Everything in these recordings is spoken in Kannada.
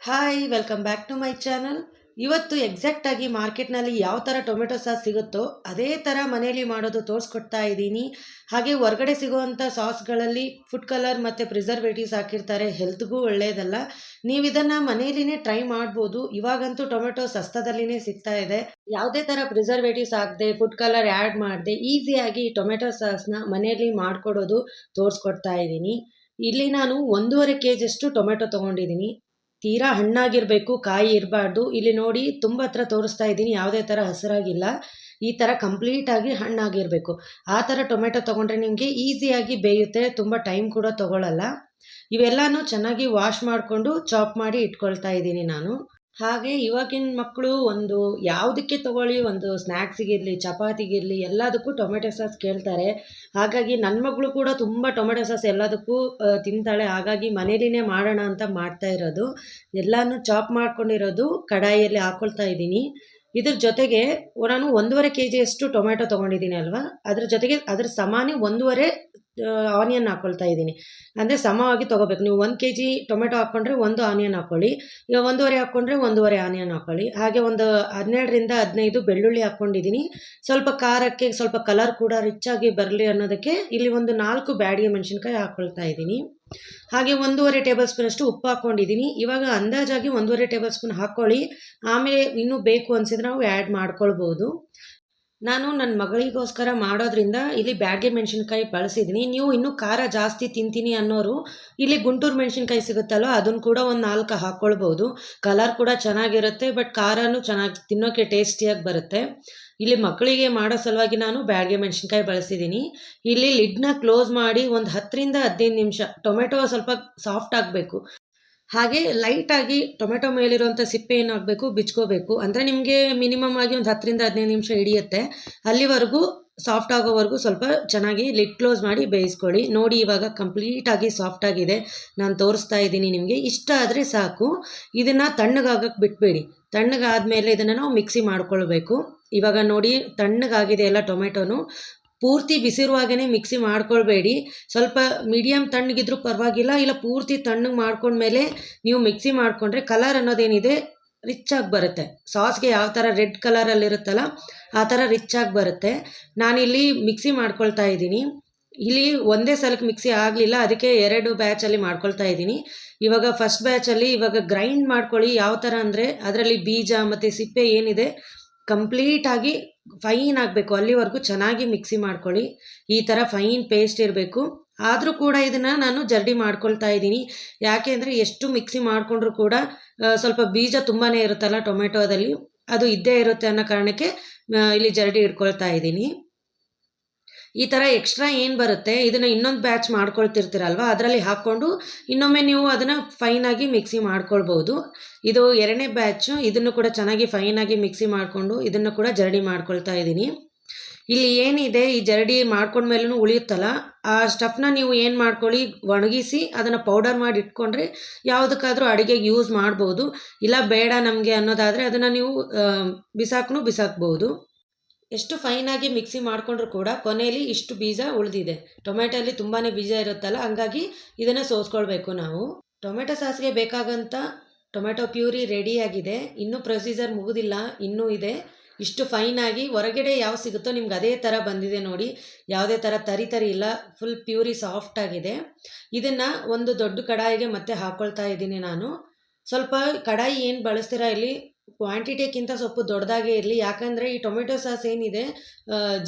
Hi welcome back to my channel ಇವತ್ತು ಎಕ್ಸಾಕ್ಟಾಗಿ ಮಾರ್ಕೆಟ್ನಲ್ಲಿ ಯಾವ ಥರ ಟೊಮೆಟೊ ಸಾಸ್ ಸಿಗುತ್ತೋ ಅದೇ ಥರ ಮನೆಯಲ್ಲಿ ಮಾಡೋದು ತೋರಿಸ್ಕೊಡ್ತಾ ಇದ್ದೀನಿ. ಹಾಗೆ ಹೊರಗಡೆ ಸಿಗುವಂಥ ಸಾಸ್ಗಳಲ್ಲಿ ಫುಡ್ ಕಲರ್ ಮತ್ತು ಪ್ರಿಸರ್ವೇಟಿವ್ಸ್ ಹಾಕಿರ್ತಾರೆ. ಹೆಲ್ತ್ಗೂ ಒಳ್ಳೆಯದಲ್ಲ ನೀವು ಇದನ್ನು ಮನೆಯಲ್ಲಿನೇ ಟ್ರೈ ಮಾಡ್ಬೋದು. ಇವಾಗಂತೂ ಟೊಮೆಟೊ ಸಸ್ತದಲ್ಲಿನೇ ಸಿಗ್ತಾ ಇದೆ. ಯಾವುದೇ ಥರ ಪ್ರಿಸರ್ವೇಟಿವ್ಸ್ ಹಾಕದೆ ಫುಡ್ ಕಲರ್ ಆ್ಯಡ್ ಮಾಡದೆ ಈಸಿಯಾಗಿ ಟೊಮೆಟೊ ಸಾಸ್ನ ಮನೆಯಲ್ಲಿ ಮಾಡಿಕೊಡೋದು ತೋರಿಸ್ಕೊಡ್ತಾ ಇದ್ದೀನಿ. ಇಲ್ಲಿ ನಾನು ಒಂದೂವರೆ ಕೆ ಜಿಯಷ್ಟು ಟೊಮೆಟೊ ತೊಗೊಂಡಿದ್ದೀನಿ. ತೀರಾ ಹಣ್ಣಾಗಿರಬೇಕು, ಕಾಯಿ ಇರಬಾರ್ದು. ಇಲ್ಲಿ ನೋಡಿ ತುಂಬ ಹತ್ರ ತೋರಿಸ್ತಾ ಇದ್ದೀನಿ, ಯಾವುದೇ ಥರ ಹಸಿರಾಗಿಲ್ಲ. ಈ ಥರ ಕಂಪ್ಲೀಟಾಗಿ ಹಣ್ಣಾಗಿರಬೇಕು. ಆ ಥರ ಟೊಮೆಟೊ ತೊಗೊಂಡ್ರೆ ನಿಮಗೆ ಈಸಿಯಾಗಿ ಬೇಯುತ್ತೆ, ತುಂಬ ಟೈಮ್ ಕೂಡ ತೊಗೊಳ್ಳಲ್ಲ ಇವೆಲ್ಲನೂ ಚೆನ್ನಾಗಿ ವಾಶ್ ಮಾಡಿಕೊಂಡು ಚಾಪ್ ಮಾಡಿ ಇಟ್ಕೊಳ್ತಾ ಇದ್ದೀನಿ ನಾನು. ಹಾಗೆ ಇವಾಗಿನ ಮಕ್ಕಳು ಒಂದು ಯಾವುದಕ್ಕೆ ತಗೊಳ್ಳಿ, ಒಂದು ಸ್ನ್ಯಾಕ್ಸಿಗಿರಲಿ ಚಪಾತಿಗಿರಲಿ ಎಲ್ಲದಕ್ಕೂ ಟೊಮೆಟೊ ಸಾಸ್ ಕೇಳ್ತಾರೆ. ಹಾಗಾಗಿ ನನ್ನ ಮಗಳು ಕೂಡ ತುಂಬ ಟೊಮೆಟೊ ಸಾಸ್ ಎಲ್ಲದಕ್ಕೂ ತಿಂತಾಳೆ. ಹಾಗಾಗಿ ಮನೇಲಿನೇ ಮಾಡೋಣ ಅಂತ ಮಾಡ್ತಾ ಇರೋದು. ಎಲ್ಲನೂ ಚಾಪ್ ಮಾಡ್ಕೊಂಡಿರೋದು ಕಡಾಯಿಯಲ್ಲಿ ಹಾಕ್ಕೊಳ್ತಾ ಇದ್ದೀನಿ. ಇದ್ರ ಜೊತೆಗೆ ನಾನು ಒಂದೂವರೆ ಕೆ ಜಿಯಷ್ಟು ಟೊಮೆಟೊ ತೊಗೊಂಡಿದ್ದೀನಿ ಅಲ್ವಾ? ಅದ್ರ ಜೊತೆಗೆ ಅದ್ರ ಸಮಾನ ಒಂದೂವರೆ ಆನಿಯನ್ ಹಾಕ್ಕೊಳ್ತಾ ಇದ್ದೀನಿ. ಅಂದರೆ ಸಮವಾಗಿ ತೊಗೋಬೇಕು. ನೀವು ಒಂದು ಕೆ ಜಿ ಟೊಮೆಟೊ ಹಾಕ್ಕೊಂಡ್ರೆ ಒಂದು ಆನಿಯನ್ ಹಾಕ್ಕೊಳ್ಳಿ ಈಗ ಒಂದೂವರೆ ಹಾಕ್ಕೊಂಡ್ರೆ ಒಂದೂವರೆ ಆನಿಯನ್ ಹಾಕ್ಕೊಳ್ಳಿ ಹಾಗೆ ಒಂದು ಹನ್ನೆರಡರಿಂದ ಹದಿನೈದು ಬೆಳ್ಳುಳ್ಳಿ ಹಾಕ್ಕೊಂಡಿದ್ದೀನಿ ಸ್ವಲ್ಪ ಖಾರಕ್ಕೆ ಸ್ವಲ್ಪ ಕಲರ್ ಕೂಡ ರಿಚ್ ಆಗಿ ಬರಲಿ ಅನ್ನೋದಕ್ಕೆ ಇಲ್ಲಿ ಒಂದು ನಾಲ್ಕು ಬ್ಯಾಡಿಗೆ ಮೆಣಸಿನ್ಕಾಯಿ ಹಾಕ್ಕೊಳ್ತಾ ಇದ್ದೀನಿ. ಹಾಗೆ ಒಂದೂವರೆ ಟೇಬಲ್ ಸ್ಪೂನಷ್ಟು ಉಪ್ಪು ಹಾಕ್ಕೊಂಡಿದ್ದೀನಿ ಇವಾಗ ಅಂದಾಜಾಗಿ ಒಂದೂವರೆ ಟೇಬಲ್ ಸ್ಪೂನ್ ಹಾಕ್ಕೊಳ್ಳಿ ಆಮೇಲೆ ಇನ್ನೂ ಬೇಕು ಅನಿಸಿದ್ರೆ ನಾವು ಆ್ಯಡ್ ಮಾಡ್ಕೊಳ್ಬೋದು. ನಾನು ನನ್ನ ಮಗಳಿಗೋಸ್ಕರ ಮಾಡೋದ್ರಿಂದ ಇಲ್ಲಿ ಬ್ಯಾಡ್ಗೆ ಮೆಣಸಿನ್ಕಾಯಿ ಬಳಸಿದ್ದೀನಿ ನೀವು ಇನ್ನೂ ಖಾರ ಜಾಸ್ತಿ ತಿಂತೀನಿ ಅನ್ನೋರು ಇಲ್ಲಿ ಗುಂಟೂರು ಮೆಣಸಿನ್ಕಾಯಿ ಸಿಗುತ್ತಲ್ಲ ಅದನ್ನು ಕೂಡ ಒಂದು ನಾಲ್ಕು ಹಾಕ್ಕೊಳ್ಬೋದು ಕಲರ್ ಕೂಡ ಚೆನ್ನಾಗಿರುತ್ತೆ ಬಟ್ ಖಾರನೂ ಚೆನ್ನಾಗಿ ತಿನ್ನೋಕ್ಕೆ ಟೇಸ್ಟಿಯಾಗಿ ಬರುತ್ತೆ. ಇಲ್ಲಿ ಮಕ್ಕಳಿಗೆ ಮಾಡೋ ಸಲುವಾಗಿ ನಾನು ಬ್ಯಾಡ್ಗೆ ಮೆಣಸಿನ್ಕಾಯಿ ಬಳಸಿದ್ದೀನಿ ಇಲ್ಲಿ ಲಿಡ್ನ ಕ್ಲೋಸ್ ಮಾಡಿ ಒಂದು ಹತ್ತರಿಂದ ಹದಿನೈದು ನಿಮಿಷ, ಟೊಮೆಟೊ ಸ್ವಲ್ಪ ಸಾಫ್ಟ್ ಆಗಬೇಕು. ಹಾಗೆ ಲೈಟಾಗಿ ಟೊಮೆಟೊ ಮೇಲಿರುವಂಥ ಸಿಪ್ಪೆ ಏನಾಗಬೇಕು, ಬಿಚ್ಕೋಬೇಕು. ಅಂದರೆ ನಿಮಗೆ ಮಿನಿಮಮ್ ಆಗಿ ಒಂದು ಹತ್ತರಿಂದ ಹದಿನೈದು ನಿಮಿಷ ಹಿಡಿಯುತ್ತೆ. ಅಲ್ಲಿವರೆಗೂ ಸಾಫ್ಟ್ ಆಗೋವರೆಗೂ ಸ್ವಲ್ಪ ಚೆನ್ನಾಗಿ ಲಿಡ್ ಕ್ಲೋಸ್ ಮಾಡಿ ಬೇಯಿಸ್ಕೊಳ್ಳಿ. ನೋಡಿ ಇವಾಗ ಕಂಪ್ಲೀಟಾಗಿ ಸಾಫ್ಟ್ ಆಗಿದೆ. ನಾನು ತೋರಿಸ್ತಾ ಇದ್ದೀನಿ ನಿಮಗೆ. ಇಷ್ಟ ಆದರೆ ಸಾಕು. ಇದನ್ನು ತಣ್ಣಗಾಗಕ್ಕೆ ಬಿಟ್ಬೇಡಿ. ತಣ್ಣಗಾದ ಮೇಲೆ ಇದನ್ನು ನಾವು ಮಿಕ್ಸಿ ಮಾಡ್ಕೊಳ್ಬೇಕು. ಇವಾಗ ನೋಡಿ ತಣ್ಣಗಾಗಿದೆ ಎಲ್ಲ ಟೊಮೆಟೊನು ಪೂರ್ತಿ ಬಿಸಿರುವಾಗೇ ಮಿಕ್ಸಿ ಮಾಡ್ಕೊಳ್ಬೇಡಿ. ಸ್ವಲ್ಪ ಮೀಡಿಯಮ್ ತಣ್ಣಗಿದ್ರೂ ಪರವಾಗಿಲ್ಲ, ಇಲ್ಲ ಪೂರ್ತಿ ತಣ್ಣಗೆ ಮಾಡ್ಕೊಂಡ್ಮೇಲೆ ನೀವು ಮಿಕ್ಸಿ ಮಾಡಿಕೊಂಡ್ರೆ ಕಲರ್ ಅನ್ನೋದೇನಿದೆ ರಿಚ್ ಆಗಿ ಬರುತ್ತೆ. ಸಾಸ್ಗೆ ಯಾವ ಥರ ರೆಡ್ ಕಲರಲ್ಲಿರುತ್ತಲ್ಲ ಆ ಥರ ರಿಚ್ ಆಗಿ ಬರುತ್ತೆ. ನಾನಿಲ್ಲಿ ಮಿಕ್ಸಿ ಮಾಡ್ಕೊಳ್ತಾ ಇದ್ದೀನಿ. ಇಲ್ಲಿ ಒಂದೇ ಸಲಕ್ಕೆ ಮಿಕ್ಸಿ ಆಗಲಿಲ್ಲ, ಅದಕ್ಕೆ ಎರಡು ಬ್ಯಾಚಲ್ಲಿ ಮಾಡ್ಕೊಳ್ತಾ ಇದ್ದೀನಿ. ಇವಾಗ ಫಸ್ಟ್ ಬ್ಯಾಚಲ್ಲಿ ಇವಾಗ ಗ್ರೈಂಡ್ ಮಾಡ್ಕೊಳ್ಳಿ, ಯಾವ ಥರ ಅಂದರೆ ಅದರಲ್ಲಿ ಬೀಜ ಮತ್ತು ಸಿಪ್ಪೆ ಏನಿದೆ ಕಂಪ್ಲೀಟಾಗಿ ಫೈನ್ ಆಗಬೇಕು. ಅಲ್ಲಿವರೆಗೂ ಚೆನ್ನಾಗಿ ಮಿಕ್ಸಿ ಮಾಡ್ಕೊಳ್ಳಿ. ಈ ಥರ ಫೈನ್ ಪೇಸ್ಟ್ ಇರಬೇಕು. ಆದರೂ ಕೂಡ ಇದನ್ನು ನಾನು ಜರಡಿ ಮಾಡ್ಕೊಳ್ತಾ ಇದ್ದೀನಿ. ಯಾಕೆ ಅಂದರೆ ಎಷ್ಟು ಮಿಕ್ಸಿ ಮಾಡಿಕೊಂಡ್ರೂ ಕೂಡ ಸ್ವಲ್ಪ ಬೀಜ ತುಂಬಾ ಇರುತ್ತಲ್ಲ ಟೊಮೆಟೊದಲ್ಲಿ, ಅದು ಇದ್ದೇ ಇರುತ್ತೆ ಅನ್ನೋ ಕಾರಣಕ್ಕೆ ಇಲ್ಲಿ ಜರಡಿ ಇಟ್ಕೊಳ್ತಾ ಇದ್ದೀನಿ. ಈ ಥರ ಎಕ್ಸ್ಟ್ರಾ ಏನು ಬರುತ್ತೆ, ಇದನ್ನು ಇನ್ನೊಂದು ಬ್ಯಾಚ್ ಮಾಡ್ಕೊಳ್ತಿರ್ತೀರಲ್ವ, ಅದರಲ್ಲಿ ಹಾಕ್ಕೊಂಡು ಇನ್ನೊಮ್ಮೆ ನೀವು ಅದನ್ನು ಫೈನಾಗಿ ಮಿಕ್ಸಿ ಮಾಡ್ಕೊಳ್ಬೋದು. ಇದು ಎರಡನೇ ಬ್ಯಾಚು ಇದನ್ನು ಕೂಡ ಚೆನ್ನಾಗಿ ಫೈನಾಗಿ ಮಿಕ್ಸಿ ಮಾಡಿಕೊಂಡು ಇದನ್ನು ಕೂಡ ಜರಡಿ ಮಾಡ್ಕೊಳ್ತಾ ಇದ್ದೀನಿ. ಇಲ್ಲಿ ಏನಿದೆ, ಈ ಜರಡಿ ಮಾಡ್ಕೊಂಡ್ಮೇಲೂ ಉಳಿಯುತ್ತಲ್ಲ, ಆ ಸ್ಟಫ್ನ ನೀವು ಏನು ಮಾಡ್ಕೊಳ್ಳಿ, ಒಣಗಿಸಿ ಅದನ್ನು ಪೌಡರ್ ಮಾಡಿ ಇಟ್ಕೊಂಡ್ರೆ ಯಾವುದಕ್ಕಾದರೂ ಅಡುಗೆಗೆ ಯೂಸ್ ಮಾಡ್ಬೋದು. ಇಲ್ಲ ಬೇಡ ನಮಗೆ ಅನ್ನೋದಾದರೆ ಅದನ್ನು ನೀವು ಬಿಸಾಕೂ ಬಿಸಾಕ್ಬೋದು. ಎಷ್ಟು ಫೈನಾಗಿ ಮಿಕ್ಸಿ ಮಾಡಿಕೊಂಡ್ರು ಕೂಡ ಕೊನೆಯಲ್ಲಿ ಇಷ್ಟು ಬೀಜ ಉಳಿದಿದೆ. ಟೊಮೆಟೊಲಿ ತುಂಬಾ ಬೀಜ ಇರುತ್ತಲ್ಲ, ಹಂಗಾಗಿ ಇದನ್ನು ಸೋಸ್ಕೊಳ್ಬೇಕು ನಾವು. ಟೊಮೆಟೊ ಸಾಸ್ಗೆ ಬೇಕಾಗಂಥ ಟೊಮೆಟೊ ಪ್ಯೂರಿ ರೆಡಿಯಾಗಿದೆ ಇನ್ನೂ ಪ್ರೊಸೀಜರ್ ಮುಗಿದಿಲ್ಲ, ಇನ್ನೂ ಇದೆ. ಇಷ್ಟು ಫೈನಾಗಿ ಹೊರಗಡೆ ಯಾವ ಸಿಗುತ್ತೋ ನಿಮ್ಗೆ ಅದೇ ಥರ ಬಂದಿದೆ ನೋಡಿ. ಯಾವುದೇ ಥರ ತರಿ ತರಿ ಇಲ್ಲ ಫುಲ್ ಪ್ಯೂರಿ ಸಾಫ್ಟ್ ಆಗಿದೆ. ಇದನ್ನು ಒಂದು ದೊಡ್ಡ ಕಡಾಯಿಗೆ ಮತ್ತೆ ಹಾಕ್ಕೊಳ್ತಾ ಇದ್ದೀನಿ ನಾನು. ಸ್ವಲ್ಪ ಕಡಾಯಿ ಏನು ಬಳಸ್ತೀರಾ ಇಲ್ಲಿ? ಕ್ವಾಂಟಿಟಿಗಿಂತ ಸ್ವಲ್ಪ ದೊಡ್ಡದಾಗೇ ಇರಲಿ. ಯಾಕಂದರೆ ಈ ಟೊಮೆಟೊ ಸಾಸ್ ಏನಿದೆ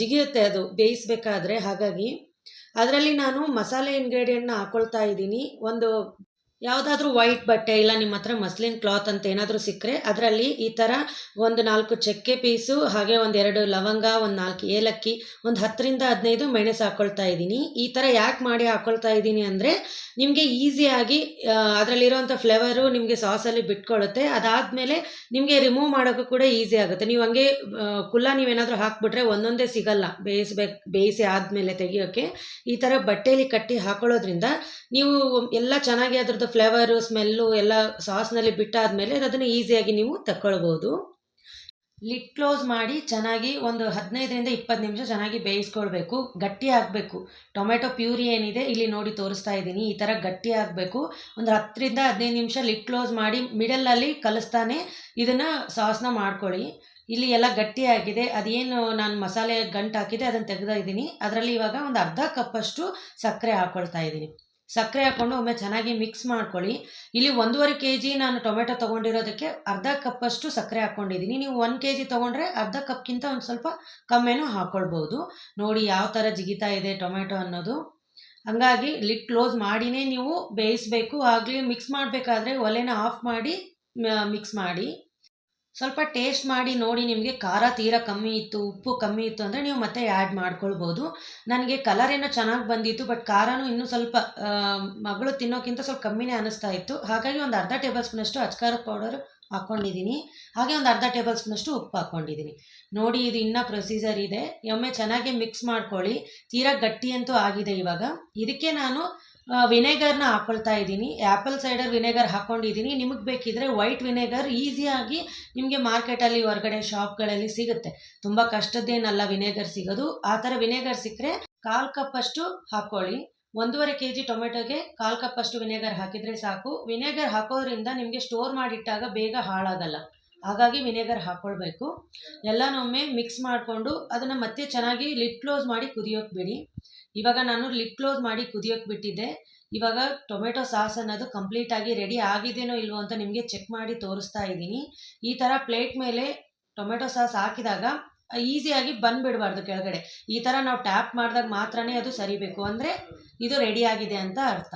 ಜಿಗಿಯುತ್ತೆ ಅದು, ಬೇಯಿಸಬೇಕಾದ್ರೆ ಹಾಗಾಗಿ. ಅದರಲ್ಲಿ ನಾನು ಮಸಾಲೆ ಇಂಗ್ರೀಡಿಯೆಂಟ್ನ ಹಾಕ್ಕೊಳ್ತಾ ಇದ್ದೀನಿ. ಒಂದು ಯಾವುದಾದ್ರೂ ವೈಟ್ ಬಟ್ಟೆ ಇಲ್ಲ ನಿಮ್ಮ ಹತ್ರ ಮಸ್ಲಿನ್ ಕ್ಲಾತ್ ಅಂತ ಏನಾದರೂ ಸಿಕ್ಕರೆ ಅದರಲ್ಲಿ ಈ ಥರ ಒಂದು ನಾಲ್ಕು ಚಕ್ಕೆ ಪೀಸು ಹಾಗೆ ಒಂದು ಎರಡು ಲವಂಗ, ಒಂದು ನಾಲ್ಕು ಏಲಕ್ಕಿ, ಒಂದು ಹತ್ತರಿಂದ ಹದಿನೈದು ಮೆಣಸು ಹಾಕ್ಕೊಳ್ತಾ ಇದ್ದೀನಿ. ಈ ಥರ ಯಾಕೆ ಮಾಡಿ ಹಾಕ್ಕೊಳ್ತಾ ಇದ್ದೀನಿ ಅಂದರೆ ನಿಮಗೆ ಈಸಿಯಾಗಿ ಅದರಲ್ಲಿರೋವಂಥ ಫ್ಲೇವರು ನಿಮಗೆ ಸಾಸಲ್ಲಿ ಬಿಟ್ಕೊಳ್ಳುತ್ತೆ ಅದಾದಮೇಲೆ ನಿಮಗೆ ರಿಮೂವ್ ಮಾಡೋಕ್ಕೂ ಕೂಡ ಈಸಿ ಆಗುತ್ತೆ. ನೀವು ಹಂಗೆ ಕುಲ್ಲ ನೀವೇನಾದರೂ ಹಾಕ್ಬಿಟ್ರೆ ಒಂದೊಂದೇ ಸಿಗಲ್ಲ. ಬೇಯಿಸ್ಬೇಕು ಬೇಯಿಸಿ ಆದಮೇಲೆ ತೆಗಿಯೋಕ್ಕೆ. ಈ ಥರ ಬಟ್ಟೆಯಲ್ಲಿ ಕಟ್ಟಿ ಹಾಕೊಳ್ಳೋದ್ರಿಂದ ನೀವು ಎಲ್ಲ ಚೆನ್ನಾಗಿ ಅದ್ರದ್ದು ಫ್ಲೇವರು ಸ್ಮೆಲ್ಲು ಎಲ್ಲ ಸಾಸ್ನಲ್ಲಿ ಬಿಟ್ಟಾದಮೇಲೆ ಅದನ್ನು ಈಸಿಯಾಗಿ ನೀವು ತಕ್ಕೊಳ್ಬೋದು ಲಿಡ್ ಕ್ಲೋಸ್ ಮಾಡಿ ಚೆನ್ನಾಗಿ ಒಂದು ಹದಿನೈದರಿಂದ ಇಪ್ಪತ್ತು ನಿಮಿಷ ಚೆನ್ನಾಗಿ ಬೇಯಿಸ್ಕೊಳ್ಬೇಕು. ಗಟ್ಟಿ ಆಗಬೇಕು. ಟೊಮೆಟೊ ಪ್ಯೂರಿ ಏನಿದೆ ಇಲ್ಲಿ ನೋಡಿ ತೋರಿಸ್ತಾ ಇದ್ದೀನಿ. ಈ ಥರ ಗಟ್ಟಿ ಆಗಬೇಕು. ಒಂದು ಹತ್ತರಿಂದ ಹದಿನೈದು ನಿಮಿಷ ಲಿಡ್ ಕ್ಲೋಸ್ ಮಾಡಿ ಮಿಡಲಲ್ಲಿ ಕಲಿಸ್ತಾನೆ ಇದನ್ನು ಸಾಸ್ನ ಮಾಡ್ಕೊಳ್ಳಿ. ಇಲ್ಲಿ ಎಲ್ಲ ಗಟ್ಟಿಯಾಗಿದೆ ಅದೇನು ನಾನು ಮಸಾಲೆ ಗಂಟು ಹಾಕಿದೆ, ಅದನ್ನು ತೆಗೆದ ಇದ್ದೀನಿ ಅದರಲ್ಲಿ ಇವಾಗ ಒಂದು ಅರ್ಧ ಕಪ್ಪಷ್ಟು ಸಕ್ಕರೆ ಹಾಕ್ಕೊಳ್ತಾ ಇದ್ದೀನಿ. ಸಕ್ಕರೆ ಹಾಕ್ಕೊಂಡು ಒಮ್ಮೆ ಚೆನ್ನಾಗಿ ಮಿಕ್ಸ್ ಮಾಡ್ಕೊಳ್ಳಿ. ಇಲ್ಲಿ ಒಂದೂವರೆ ಕೆ ಜಿ ನಾನು ಟೊಮೆಟೊ ತೊಗೊಂಡಿರೋದಕ್ಕೆ ಅರ್ಧ ಕಪ್ಪಷ್ಟು ಸಕ್ಕರೆ ಹಾಕ್ಕೊಂಡಿದ್ದೀನಿ. ನೀವು ಒಂದು ಕೆ ಜಿ ತೊಗೊಂಡ್ರೆ ಅರ್ಧ ಕಪ್ಗಿಂತ ಒಂದು ಸ್ವಲ್ಪ ಕಮ್ಮಿನೂ ಹಾಕ್ಕೊಳ್ಬೋದು ನೋಡಿ ಯಾವ ಥರ ಜಿಗಿತಾ ಇದೆ ಟೊಮೆಟೊ ಅನ್ನೋದು. ಹಂಗಾಗಿ ಲಿಡ್ ಕ್ಲೋಸ್ ಮಾಡಿನೇ ನೀವು ಬೇಯಿಸಬೇಕು. ಆಗಲಿ ಮಿಕ್ಸ್ ಮಾಡಬೇಕಾದ್ರೆ ಒಲೆನ ಆಫ್ ಮಾಡಿ ಮಿಕ್ಸ್ ಮಾಡಿ. ಸ್ವಲ್ಪ ಟೇಸ್ಟ್ ಮಾಡಿ ನೋಡಿ ನಿಮಗೆ ಖಾರ ತೀರಾ ಕಮ್ಮಿ ಇತ್ತು, ಉಪ್ಪು ಕಮ್ಮಿ ಇತ್ತು ಅಂದರೆ ನೀವು ಮತ್ತೆ ಆ್ಯಡ್ ಮಾಡ್ಕೊಳ್ಬೋದು. ನನಗೆ ಕಲರ್ ಏನೋ ಚೆನ್ನಾಗಿ ಬಂದಿತ್ತು ಬಟ್ ಖಾರನೂ ಇನ್ನೂ ಸ್ವಲ್ಪ ಮಗಳು ತಿನ್ನೋಕ್ಕಿಂತ ಸ್ವಲ್ಪ ಕಮ್ಮಿನೇ ಅನ್ನಿಸ್ತಾ ಇತ್ತು. ಹಾಗಾಗಿ ಒಂದು ಅರ್ಧ ಟೇಬಲ್ ಸ್ಪೂನಷ್ಟು ಅಚ್ಕಾರ ಪೌಡರ್ ಹಾಕ್ಕೊಂಡಿದ್ದೀನಿ ಹಾಗೆ ಒಂದು ಅರ್ಧ ಟೇಬಲ್ ಸ್ಪೂನಷ್ಟು ಉಪ್ಪು ಹಾಕ್ಕೊಂಡಿದ್ದೀನಿ ನೋಡಿ ಇದು ಇನ್ನೂ ಪ್ರೊಸೀಜರ್ ಇದೆ. ಒಮ್ಮೆ ಚೆನ್ನಾಗಿ ಮಿಕ್ಸ್ ಮಾಡ್ಕೊಳ್ಳಿ. ತೀರಾ ಗಟ್ಟಿ ಅಂತೂ ಆಗಿದೆ ಇವಾಗ. ಇದಕ್ಕೆ ನಾನು ವಿನೆಗರ್ನ ಹಾಕೊಳ್ತಾ ಇದ್ದೀನಿ. ಆ್ಯಪಲ್ ಸೈಡರ್ ವಿನೆಗರ್ ಹಾಕ್ಕೊಂಡಿದ್ದೀನಿ ನಿಮಗೆ ಬೇಕಿದ್ರೆ ವೈಟ್ ವಿನೆಗರ್ ಈಸಿಯಾಗಿ ನಿಮಗೆ ಮಾರ್ಕೆಟಲ್ಲಿ ಹೊರಗಡೆ ಶಾಪ್ಗಳಲ್ಲಿ ಸಿಗುತ್ತೆ. ತುಂಬ ಕಷ್ಟದ್ದೇನಲ್ಲ ವಿನೆಗರ್ ಸಿಗೋದು. ಆ ಥರ ವಿನೆಗರ್ ಸಿಕ್ಕರೆ ಕಾಲು ಕಪ್ಪಷ್ಟು ಹಾಕ್ಕೊಳ್ಳಿ. ಒಂದೂವರೆ ಕೆ ಜಿ ಟೊಮೆಟೊಗೆ ಕಾಲು ಕಪ್ಪಷ್ಟು ವಿನೆಗರ್ ಹಾಕಿದರೆ ಸಾಕು. ವಿನೆಗರ್ ಹಾಕೋದ್ರಿಂದ ನಿಮಗೆ ಸ್ಟೋರ್ ಮಾಡಿಟ್ಟಾಗ ಬೇಗ ಹಾಳಾಗಲ್ಲ. ಹಾಗಾಗಿ ವಿನೆಗರ್ ಹಾಕ್ಕೊಳ್ಬೇಕು ಎಲ್ಲನೊಮ್ಮೆ ಮಿಕ್ಸ್ ಮಾಡಿಕೊಂಡು ಅದನ್ನು ಮತ್ತೆ ಚೆನ್ನಾಗಿ ಲಿಡ್ ಕ್ಲೋಸ್ ಮಾಡಿ ಕುದಿಯೋಕೆ ಬಿಡಿ. ಇವಾಗ ನಾನು ಲಿಪ್ ಕ್ಲೋಸ್ ಮಾಡಿ ಕುದಿಯೋಕೆ ಬಿಟ್ಟಿದ್ದೆ. ಇವಾಗ ಟೊಮೆಟೊ ಸಾಸ್ ಅನ್ನೋದು ಕಂಪ್ಲೀಟಾಗಿ ರೆಡಿ ಆಗಿದೆಯೋ ಇಲ್ವೋ ಅಂತ ನಿಮಗೆ ಚೆಕ್ ಮಾಡಿ ತೋರಿಸ್ತಾ ಇದ್ದೀನಿ. ಈ ಥರ ಪ್ಲೇಟ್ ಮೇಲೆ ಟೊಮೆಟೊ ಸಾಸ್ ಹಾಕಿದಾಗ ಈಸಿಯಾಗಿ ಬಂದುಬಿಡಬಾರ್ದು ಕೆಳಗಡೆ. ಈ ಥರ ನಾವು ಟ್ಯಾಪ್ ಮಾಡಿದಾಗ ಮಾತ್ರನೇ ಅದು ಸರಿಬೇಕು ಅಂದರೆ ಇದು ರೆಡಿ ಆಗಿದೆ ಅಂತ ಅರ್ಥ.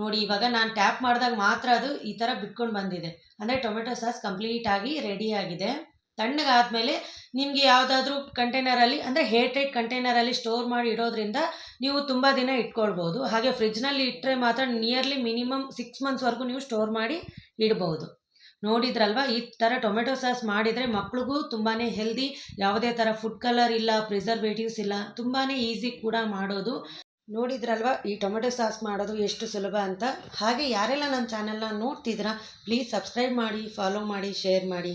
ನೋಡಿ, ಇವಾಗ ನಾನು ಟ್ಯಾಪ್ ಮಾಡಿದಾಗ ಮಾತ್ರ ಅದು ಈ ಥರ ಬಿಟ್ಕೊಂಡು ಬಂದಿದೆ. ಅಂದರೆ ಟೊಮೆಟೊ ಸಾಸ್ ಕಂಪ್ಲೀಟಾಗಿ ರೆಡಿ ಆಗಿದೆ. ತಣ್ಣಗಾದ್ಮೇಲೆ ನಿಮಗೆ ಯಾವುದಾದ್ರೂ ಕಂಟೈನರಲ್ಲಿ, ಅಂದರೆ ಹೇರ್ ಟೈಟ್ ಕಂಟೈನರಲ್ಲಿ ಸ್ಟೋರ್ ಮಾಡಿ ಇಡೋದ್ರಿಂದ ನೀವು ತುಂಬ ದಿನ ಇಟ್ಕೊಳ್ಬೋದು. ಹಾಗೆ ಫ್ರಿಜ್ನಲ್ಲಿ ಇಟ್ಟರೆ ಮಾತ್ರ ನಿಯರ್ಲಿ ಮಿನಿಮಮ್ ಸಿಕ್ಸ್ ಮಂತ್ಸ್ವರೆಗೂ ನೀವು ಸ್ಟೋರ್ ಮಾಡಿ ಇಡ್ಬೋದು. ನೋಡಿದ್ರಲ್ವಾ? ಈ ಥರ ಟೊಮೆಟೊ ಸಾಸ್ ಮಾಡಿದರೆ ಮಕ್ಳಿಗೂ ತುಂಬಾ ಹೆಲ್ದಿ ಯಾವುದೇ ಥರ ಫುಡ್ ಕಲರ್ ಇಲ್ಲ ಪ್ರಿಸರ್ವೇಟಿವ್ಸ್ ಇಲ್ಲ ತುಂಬಾ ಈಸಿ ಕೂಡ ಮಾಡೋದು. ನೋಡಿದ್ರಲ್ವಾ? ಈ ಟೊಮೆಟೊ ಸಾಸ್ ಮಾಡೋದು ಎಷ್ಟು ಸುಲಭ ಅಂತ. ಹಾಗೆ ಯಾರೆಲ್ಲ ನನ್ನ ಚಾನಲ್ನ ನೋಡ್ತಿದ್ದೀರಾ ಪ್ಲೀಸ್ ಸಬ್ಸ್ಕ್ರೈಬ್ ಮಾಡಿ ಫಾಲೋ ಮಾಡಿ ಶೇರ್ ಮಾಡಿ.